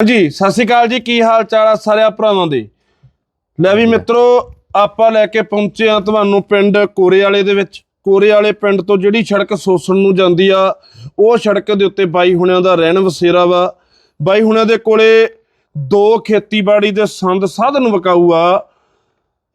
ਜੀ ਸਤਿ ਸ਼੍ਰੀ ਅਕਾਲ ਜੀ। ਕੀ ਹਾਲ ਚਾਲ ਆ ਸਾਰਿਆਂ ਭਰਾਵਾਂ ਦੇ? ਲੈ ਵੀ ਮਿੱਤਰੋ ਆਪਾਂ ਲੈ ਕੇ ਪਹੁੰਚੇ ਆ ਤੁਹਾਨੂੰ ਪਿੰਡ ਕੋਰੇ ਵਾਲੇ ਦੇ ਵਿੱਚ। ਕੋਰੇ ਵਾਲੇ ਪਿੰਡ ਤੋਂ ਜਿਹੜੀ ਸੜਕ ਸੋਸਣ ਨੂੰ ਜਾਂਦੀ ਆ ਉਹ ਸੜਕ ਦੇ ਉੱਤੇ ਬਾਈ ਹੁਣਿਆਂ ਦਾ ਰਹਿਣ ਵਸੇਰਾ ਵਾ। ਬਾਈ ਹੁਣਿਆਂ ਦੇ ਕੋਲੇ ਦੋ ਖੇਤੀਬਾੜੀ ਦੇ ਸੰਦ ਸਾਧਨ ਵਿਕਾਊ ਆ।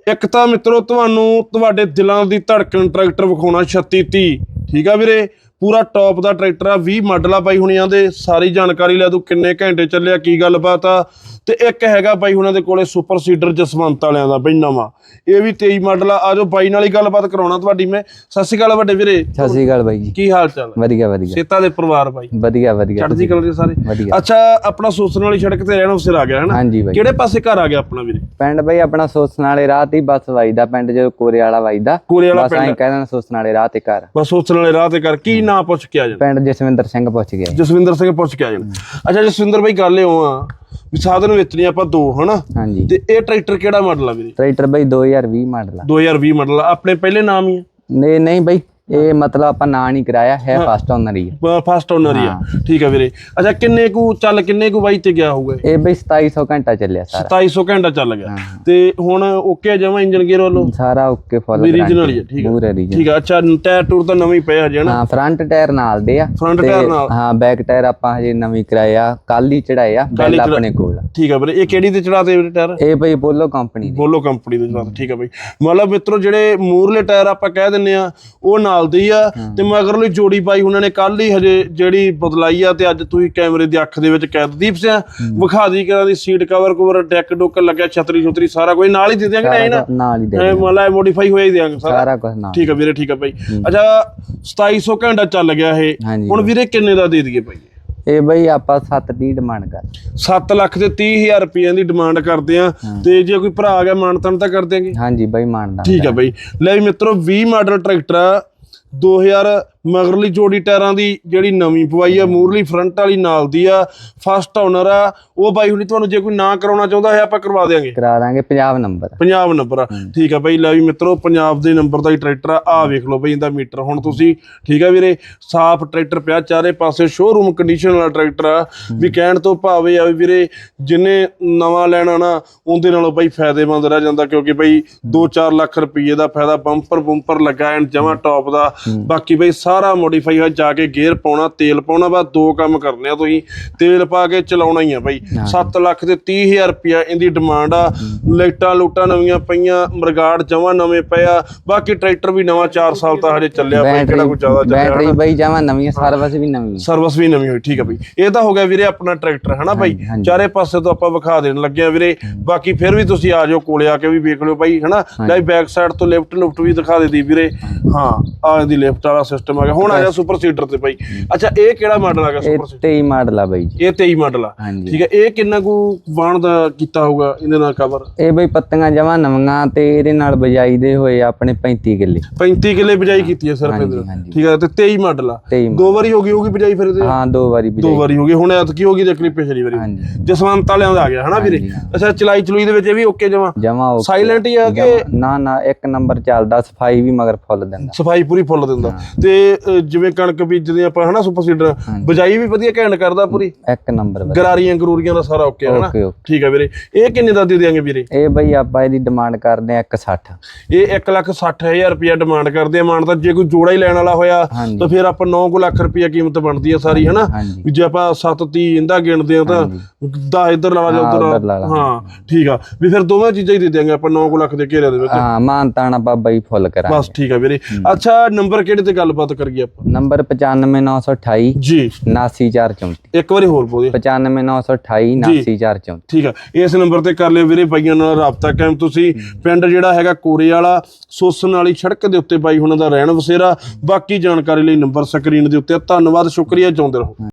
ਇੱਕ ਤਾਂ ਮਿੱਤਰੋ ਤੁਹਾਨੂੰ ਤੁਹਾਡੇ ਦਿਲਾਂ ਦੀ ਧੜਕਣ ਟਰੈਕਟਰ ਵਿਖਾਉਣਾ 3630 ਠੀਕ ਆ ਵੀਰੇ? ਪੂਰਾ ਟੌਪ ਦਾ ਟਰੈਕਟਰ ਆ 20 ਮਾਡਲ ਆ ਬਾਈ ਹੁਣੀਆਂ ਦੇ ਸਾਰੀ ਜਾਣਕਾਰੀ ਲੈ ਤੂੰ ਕਿੰਨੇ ਘੰਟੇ ਚੱਲਿਆ ਕੀ ਗੱਲਬਾਤ ਆ। ਤੇ ਇੱਕ ਹੈਗਾ ਬਾਈ ਹੁਣਾਂ ਦੇ ਕੋਲੇ ਸੁਪਰ ਸੀਡਰ ਜਸਵੰਤ ਵਾਲਿਆਂ ਦਾ ਬਈ ਨਵਾਂ। ਇਹ ਵੀ 23 ਮਾਡਲ ਆ ਆਜੋ ਬਾਈ ਨਾਲ ਹੀ ਗੱਲਬਾਤ ਕਰਾਉਣਾ ਤੁਹਾਡੀ ਮੈਂ। ਸਤਿ ਸ਼੍ਰੀ ਅਕਾਲ ਵੱਡੇ ਵੀਰੇ। ਸਤਿ ਸ਼੍ਰੀ ਅਕਾਲ ਬਾਈ ਜੀ। ਕੀ ਹਾਲ ਚਾਲ? ਵਧੀਆ ਵਧੀਆ। ਸੇਤਾ ਦੇ ਪਰਿਵਾਰ ਬਾਈ। ਵਧੀਆ ਵਧੀਆ ਚੜ੍ਹਦੀ ਕਲਾ ਦੇ ਸਾਰੇ। ਵਧੀਆ। ਅੱਛਾ ਆਪਣਾ ਸੋਸਣ ਵਾਲੀ ਸੜਕ ਤੇ ਰਹਿਣਾ ਉਸੇ ਆ ਗਿਆ ਹਨਾ? ਹਾਂਜੀ ਬਾਈ। ਕਿਹੜੇ ਪਾਸੇ ਘਰ ਆ ਗਿਆ ਆਪਣਾ ਵੀਰੇ? ਪਿੰਡ ਬਾਈ ਆਪਣਾ ਸੋਸਣ ਵਾਲੇ ਰਾਹ ਤੇ ਬੱਸ ਵਜਦਾ ਪਿੰਡ ਜੋ ਕੋਰੇ ਵਾਲਾ ਵਜਦਾ। ਕੋਰੇ ਵਾਲਾ ਬਸ ਐਂ ਪਿੰਡ। ਕਹਿ ਦੇਣਾ ਸੋਸਣ ਵਾਲੇ ਰਾਹ ਤੇ ਘਰ। ਬਸ ਸੋਸਣ ਵਾਲੇ ਰਾਹ ਤੇ ਕਰ ਕੀ ਨਾਂ ਪੁੱਛ ਕੇ ਆ ਜਾਣਾ ਪਿੰਡ ਜਸਵਿੰਦਰ ਸਿੰਘ ਪੁੱਛ ਗਿਆ ਜਸਵਿੰਦਰ ਸਿੰਘ ਪੁੱਛ ਕੇ ਆ ਜਾਣਾ ਅੱਛਾ ਜਸਵਿੰਦਰ ਬਾਈ ਗੱਲ ਇਹ ਆ ਵੀ ਸਾਧਨ ਵੇਚਣੀ ਆਪਾਂ ਦੋ ਹਨਾ? ਹਾਂਜੀ। ਤੇ ਇਹ ਟਰੈਕਟਰ ਕਿਹੜਾ ਮਾਡਲ ਆ ਵੀਰੇ? ਟਰੈਕਟਰ ਬਾਈ 2020 ਮਾਡਲ ਆ। 2020 ਮਾਡਲ ਆ। ਆਪਣੇ ਪਹਿਲੇ ਨਾਮ ਹੀ ਨਹੀਂ ਨਹੀਂ ਬਾਈ ਇਹ ਮਤਲਬ ਆਪਾਂ ਨਾਂ ਨਹੀਂ ਕਰਾਇਆ ਹੈ ਫਸਟ ਓਨਰ ਹੀ ਆ। ਆ ਫਸਟ ਓਨਰ ਹੀ ਆ। ਠੀਕ ਆ ਵੀਰੇ। ਅੱਛਾ ਕਿੰਨੇ ਕੁ ਚੱਲ ਕਿੰਨੇ ਕੁ ਬਾਈ ਤੇ ਗਿਆ ਹੋਊਗਾ ਇਹ? ਬਾਈ 2700 ਘੰਟਾ ਚੱਲਿਆ ਸਾਰਾ। 2700 ਘੰਟਾ ਚੱਲ ਗਿਆ। ਤੇ ਹੁਣ ਓਕੇ ਜਮਾ ਇੰਜਨ ਗੇਅਰ ਵੱਲੋਂ? ਸਾਰਾ ਓਕੇ ਫੁੱਲ ਰੀਜਨਲ ਹੀ ਆ ਠੀਕ ਆ। ਪੂਰੇ ਰੀਜਨ ਠੀਕ ਆ ਅੱਛਾ ਟਾਇਰ ਟੂਰ ਤਾਂ ਨਵੇਂ ਹੀ ਪਏ ਹਜੇ ਨਾ ਹਾਂ ਫਰੰਟ ਟਾਇਰ ਨਾਲ ਦੇ ਆ। ਫਰੰਟ ਟਾਇਰ ਨਾਲ? ਹਾਂ ਬੈਕ ਟਾਇਰ ਆਪਾਂ ਹਜੇ ਨਵੀਂ ਕਰਾਇਆ ਕੱਲ ਹੀ ਚੜਾਇਆ ਬੈਲ ਆਪਣੇ ਕੋਲ ਆ। ਠੀਕ ਆ ਵੀਰੇ ਇਹ ਕਿਹੜੀ ਤੇ ਚੜਾਤੇ ਵੀਰੇ ਟਾਇਰ ਇਹ ਬਾਈ ਬੋਲੋ ਕੰਪਨੀ ਦੀ। ਬੋਲੋ ਕੰਪਨੀ ਦੇ ਜਵਾਬ ਠੀਕ ਆ ਬਈ। ਮਤਲਬ ਮਿੱਤਰੋ ਜਿਹੜੇ ਮੂਰਲੇ ਟਾਇਰ ਆਪਾਂ ਕਹਿ ਦਿੰਨੇ ਆ ਉਹ ਨਾਲ ਦੇ ਹੀ ਆ ਤੇ ਮਗਰਲੀ ਜੋੜੀ ਪਾਈ ਉਹਨਾਂ ਨੇ ਕੱਲ ਹੀ ਹਜੇ ਜਿਹੜੀ ਬਦਲਾਈ ਆ ਤੇ ਅੱਜ ਤੁਸੀਂ ਕੈਮਰੇ ਦੀ ਅੱਖ ਦੇ ਵਿੱਚ ਕੈਦਦੀਪ ਸਿਆ ਵਿਖਾ ਦੀ ਕਿਹੜਾ ਦੀ ਸੀਟ ਕਵਰ ਕਵਰ ਡੈਕ ਡੁੱਕ ਲੱਗਿਆ ਛਤਰੀ ਛੁਤਰੀ ਸਾਰਾ ਕੁਝ ਨਾਲ ਹੀ ਦੇ ਦਿਆਂਗੇ ਨਹੀਂ ਨਾ ਨਾਲ ਹੀ ਦੇ ਮਤਲਬ ਮੋਡੀਫਾਈ ਹੋਇਆ ਹੀ ਦਿਆਂਗੇ ਸਾਰਾ। ਕੁਝ ਨਾਲ। ਠੀਕ ਆ ਵੀਰੇ ਠੀਕ ਆ ਬਈ। ਅੱਛਾ 2700 ਘੰਟਾ ਚੱਲ ਗਿਆ ਇਹ। ਹੁਣ ਵੀਰੇ ਕਿੰਨੇ ਦਾ ਦੇ ਦਈਏ ਭਾਈ ਇਹ ਬਈ ਆਪਾਂ 7 ਦੀ ਡਿਮਾਂਡ ਕਰ 7 ਲੱਖ ਤੇ 30000 ਰੁਪਏ ਦੀ ਡਿਮਾਂਡ ਕਰਦੇ ਆ ਤੇ ਜੇ ਕੋਈ ਭਰਾ ਆ ਗਿਆ ਮਾਨਤਨ ਤਾਂ ਕਰ ਦਿਆਂਗੇ। ਹਾਂਜੀ ਬਈ ਮੰਨਦਾ ਠੀਕ ਆ ਬਈ। ਲੈ ਵੀ ਮਿੱਤਰੋ 20 ਮਾਡਲ ਟਰੈਕਟਰ ਆ। 2000 ਮਗਰਲੀ ਜੋੜੀ ਟਾਇਰਾਂ ਦੀ ਜਿਹੜੀ ਨਵੀਂ ਪਵਾਈ ਆ ਮੂਰਲੀ ਫਰੰਟ ਵਾਲੀ ਨਾਲ ਦੀ ਆ ਫਸਟ ਓਨਰ ਆ ਉਹ ਬਾਈ ਹੁਣੀ ਤੁਹਾਨੂੰ ਜੇ ਕੋਈ ਨਾ ਕਰਾਉਣਾ ਚਾਹੁੰਦਾ ਹੈ ਆਪਾਂ ਕਰਵਾ ਦੇਾਂਗੇ ਕਰਾ ਦਾਂਗੇ ਪੰਜਾਬ ਨੰਬਰ ਪੰਜਾਬ ਨੰਬਰ ਆ। ਠੀਕ ਆ ਬਈ ਲੈ ਵੀ ਮਿੱਤਰੋ ਪੰਜਾਬ ਦੇ ਨੰਬਰ ਦਾ ਹੀ ਟਰੈਕਟਰ ਆ। ਆ ਵੇਖ ਲਓ ਬਈ ਇਹਦਾ ਮੀਟਰ ਹੁਣ ਤੁਸੀਂ ਠੀਕ ਆ ਵੀਰੇ ਸਾਫ਼ ਟਰੈਕਟਰ ਪਿਆ ਚਾਰੇ ਪਾਸੇ ਸ਼ੋਰੂਮ ਕੰਡੀਸ਼ਨ ਵਾਲਾ ਟਰੈਕਟਰ ਆ। ਵੀ ਕਹਿਣ ਤੋਂ ਭਾਵੇਂ ਆ ਵੀਰੇ ਜਿੰਨੇ ਨਵਾਂ ਲੈਣਾ ਨਾ ਉਹਦੇ ਨਾਲੋਂ ਬਈ ਫਾਇਦੇਮੰਦ ਰਹਿ ਜਾਂਦਾ ਕਿਉਂਕਿ ਬਈ 2-4 ਲੱਖ ਰੁਪਏ ਦਾ ਫਾਇਦਾ ਬੰਪਰ ਬੰਪਰ ਲੱਗਾ ਐਨ ਜਮਾ ਟੌਪ ਦਾ। ਬਾਕੀ ਬਈ ਸਾਰਾ ਮੋਡੀਫਾਈ ਹੋਇਆ ਜਾ ਕੇ ਗੇਅਰ ਪਾਉਣਾ ਤੇਲ ਪਾਉਣਾ ਬਸ ਦੋ ਕੰਮ ਕਰਨੇ ਆ ਤੁਸੀਂ। ਤੇਲ ਪਾ ਕੇ ਚਲਾਉਣਾ ਹੀ ਆ ਬਈ। 7 ਲੱਖ ਤੇ 30000 ਰੁਪਿਆ ਇਹਦੀ ਡਿਮਾਂਡ ਆ। ਲਾਈਟਾਂ ਲੂਟਾਂ ਨਵੀਆਂ ਪਈਆਂ ਮਰਗਾੜ ਜਮਾ ਨਵੇਂ ਪਿਆ ਬਾਕੀ ਟਰੈਕਟਰ ਵੀ ਨਵਾਂ 4 ਸਾਲ ਤਾਂ ਹਜੇ ਚੱਲਿਆ ਬਈ ਕਿਹੜਾ ਕੋਈ ਜ਼ਿਆਦਾ ਚੱਲਿਆ ਬੈਟਰੀ ਬਈ ਜਾਵਾਂ ਨਵੀਂ ਸਰਵਿਸ ਵੀ ਨਵੀਂ ਸਰਵਿਸ ਵੀ ਨਵੀਂ ਹੋਈ ਠੀਕ ਆ ਬਈ। ਇਹ ਤਾਂ ਹੋ ਗਿਆ ਵੀਰੇ ਆਪਣਾ ਟਰੈਕਟਰ ਹੈ ਨਾ ਬਾਈ। ਚਾਰੇ ਪਾਸੇ ਤੋਂ ਆਪਾਂ ਵਿਖਾ ਦੇਣ ਲੱਗੇ ਆ ਵੀਰੇ। ਬਾਕੀ ਫਿਰ ਵੀ ਤੁਸੀਂ ਆ ਜਾਓ ਕੋਲੇ ਆ ਕੇ ਵੀ ਵੇਖ ਲਿਓ ਬਾਈ ਹਨਾ? ਲੈ ਬੈਕ ਸਾਈਡ ਤੋਂ ਲੈਫਟ ਲੁਫਟ ਵੀ ਦਿਖਾ ਦੇਦੀ ਵੀਰੇ। ਹਾਂ ਆ ਇਹਦੀ ਲੈਫਟ ਵਾਲਾ ਸਿਸਟਮ ਆ ਗਿਆ ਹੁਣ ਆ ਜਾ ਸੁਪਰ ਸੀਡਰ ਤੇ ਬਾਈ। ਅੱਛਾ ਇਹ ਕਿਹੜਾ ਮਾਡਲ ਆ ਗਿਆ ਸੁਪਰ ਸੀਡਰ? 23 ਮਾਡਲ ਆ ਬਈ ਜੀ। ਇਹ 23 ਮਾਡਲ ਆ। ਠੀਕ ਹੈ ਇਹ ਕਿੰਨਾ ਕੁ ਬਾਣ ਦਾ ਕੀਤਾ ਹੋਊਗਾ ਇਹਦੇ ਨਾਲ ਕਵਰ ਇਹ ਬਈ ਪੱਤੀਆਂ ਜਮਾਂ ਨਵੀਆਂ ਤੇ ਇਹਦੇ ਨਾਲ ਬਜਾਈ ਦੇ ਹੋਏ ਆਪਣੇ 35 ਕਿੱਲੇ। 35 ਕਿੱਲੇ ਬਿਜਾਈ ਕੀਤੀ ਹੈ ਸਿਰਫ ਇਹਦੇ। ਠੀਕ ਹੈ ਤੇ 23 ਮਾਡਲ ਆ। 23 ਦੋ ਵਾਰੀ ਹੋ ਗਈ ਹੋਊਗੀ ਬਿਜਾਈ ਫਿਰ ਇਹਦੇ? ਹਾਂ ਦੋ ਵਾਰੀ ਦੋ ਬਜਾਈ ਵਾਰੀ ਹੋ ਗਈ। ਹੁਣ ਐਤਕੀ ਹੋ ਗਈ ਤੇ ਕਲਿੱਪ ਪਿਛਲੀ ਵਾਰੀ। ਜਸਵੰਤ ਵਾਲਿਆਂ ਦਾ ਆ ਗਿਆ ਹਨਾ ਵੀਰੇ? ਅੱਛਾ ਚਲਾਈ ਚਲੂਈ ਦੇ ਵਿੱਚ ਇਹ ਵੀ ਓਕੇ ਜਮਾ? ਜਮਾ ਓਕੇ। ਸਾਇਲੈਂਟ ਹੀ ਆ ਕਿ ਨਾ ਨਾ ਇੱਕ ਨੰਬਰ ਚੱਲਦਾ ਸਫ਼ਾਈ ਵੀ ਮਗਰ ਫੁੱਲ ਦਿੰਦਾ। ਸਫ਼ਾਈ ਪੂਰੀ ਫੁੱਲ ਦਿੰਦਾ। ਤੇ ਜਿਵੇਂ ਕਣਕ ਬੀਜਦੇ ਆਪਾਂ ਹਨਾ ਸੁਪਰ ਸੀਡਰ ਬਜਾਈ ਵੀ ਵਧੀਆ ਘੈਂਟ ਕਰਦਾ ਪੂਰੀ? ਇੱਕ ਨੰਬਰ। ਗਰਾਰੀਆਂ ਗਰੂਰੀਆਂ ਦਾ ਸਾਰਾ ਓਕੇ ਹਨਾ ਓਕੇ ਓਕੇ। ਠੀਕ ਆ ਵੀਰੇ। ਇਹ ਕਿੰਨੇ ਦਾ ਦੇ ਦਿਆਂਗੇ ਵੀਰੇ? ਇਹ ਬਈ ਆਪਾਂ ਇਹਦੀ ਡਿਮਾਂਡ ਕਰਦੇ ਆ 160 ਇਹ 1 ਲੱਖ 60000 ਰੁਪਇਆ ਡਿਮਾਂਡ ਕਰਦੇ ਆ ਮਾਨ ਤਾਂ ਜੇ ਕੋਈ ਜੋੜਾ ਹੀ ਲੈਣ ਵਾਲਾ ਹੋਇਆ ਹਾਂਜੀ। ਤਾਂ ਫਿਰ ਆਪਾਂ 9 ਲੱਖ ਰੁਪਇਆ ਕੀਮਤ ਬਣਦੀ ਆ ਸਾਰੀ ਹਨਾ? ਹਾਂਜੀ। ਵੀ ਜੇ ਆਪਾਂ 7 30 ਇਹਦਾ ਗਿਣਦੇ ਆ ਤਾਂ 10 ਇੱਧਰ ਲਾ ਜਾ ਹਾਂ, ਉੱਧਰ ਉੱਧਰ ਲਾ। ਲਾ। ਹਾਂ ਠੀਕ ਆ। ਵੀ ਫਿਰ ਦੋਵੇਂ ਚੀਜ਼ਾਂ ਹੀ ਦੇ ਦਿਆਂਗੇ ਆਪਾਂ 9 ਲੱਖ ਦੇ ਘੇਰੇ ਦੇ ਵਿੱਚ। ਹਾਂ ਮਾਨ ਤਾਣਾ ਬਾਬਾ ਹੀ ਫੁੱਲ ਕਰਾਂਗੇ। ਬਸ ਠੀਕ ਆ ਵੀਰੇ। ਅੱਛਾ ਨੰਬਰ ਕਿਹੜੇ ਤੇ ਗੱਲਬਾਤ ਕਰੀਏ ਆਪਾਂ? ਨੰਬਰ 95928 ਜੀ। 79434 ਇੱਕ ਵਾਰੀ ਹੋਰ ਬੋਲਿਓ 95928 79434 ਠੀਕ ਆ। ਇਸ ਨੰਬਰ ਤੇ ਕਰ ਲਿਓ ਵੀਰੇ ਬਾਈਆਂ ਨਾਲ ਰਾਬਤਾ ਕਾਇਮ। ਤੁਸੀਂ ਪਿੰਡ ਜਿਹੜਾ ਹੈਗਾ ਕੋਰੇ ਵਾਲਾ ਸੋਸਨ ਵਾਲੀ ਸੜਕ ਦੇ ਉੱਤੇ ਬਾਈ ਹੁਣਾਂ ਦਾ ਰਹਿਣ ਵਸੇਰਾ। ਬਾਕੀ ਜਾਣਕਾਰੀ ਲਈ ਨੰਬਰ ਸਕਰੀਨ ਦੇ ਉੱਤੇ। ਧੰਨਵਾਦ ਸ਼ੁਕਰੀਆ। ਚਾਹੁੰਦੇ ਰਹੋ।